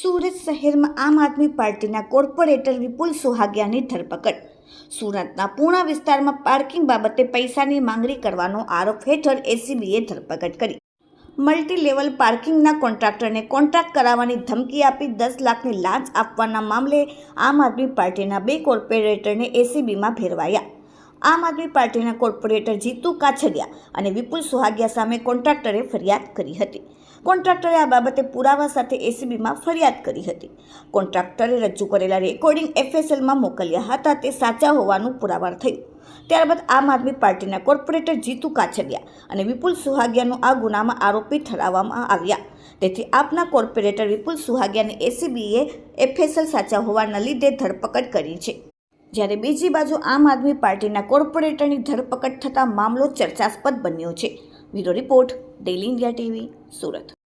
સુરત શહેરમાં આમ આદમી પાર્ટીના કોર્પોરેટર વિપુલ સુહાગિયાની ધરપકડ. સુરતના પૂર્ણ વિસ્તારમાં પાર્કિંગ બાબતે પૈસાની માંગણી કરવાનો આરોપ હેઠળ એસીબીએ ધરપકડ કરી. મલ્ટી લેવલ પાર્કિંગના કોન્ટ્રાક્ટરને કોન્ટ્રાક્ટ કરાવવાની ધમકી આપી દસ લાખની લાંચ આપવાના મામલે આમ આદમી પાર્ટીના બે કોર્પોરેટરને એસીબીમાં ભેરવાયા. આમ આદમી પાર્ટીના કોર્પોરેટર જીતુ કાછડિયા અને વિપુલ સુહાગિયા સામે કોન્ટ્રાક્ટરે ફરિયાદ કરી હતી. કોન્ટ્રાક્ટરે આ બાબતે પુરાવા સાથે એસીબીમાં ફરિયાદ કરી હતી. કોન્ટ્રાક્ટરે રજૂ કરેલા રેકોર્ડિંગ એફએસએલમાં મોકલ્યા હતા તે સાચા હોવાનું પુરાવાર થયું. ત્યારબાદ આમ આદમી પાર્ટીના કોર્પોરેટર જીતુ કાછડિયા અને વિપુલ સુહાગિયાનું આ ગુનામાં આરોપી ઠરાવવામાં આવ્યા. તેથી આપના કોર્પોરેટર વિપુલ સુહાગિયાને એસીબીએ એફએસએલ સાચા હોવાના લીધે ધરપકડ કરી છે. જ્યારે બીજી બાજુ આમ આદમી પાર્ટીના કોર્પોરેટરની ધરપકડ થતાં મામલો ચર્ચાસ્પદ બન્યો છે. Bureau report daily India TV, Surat.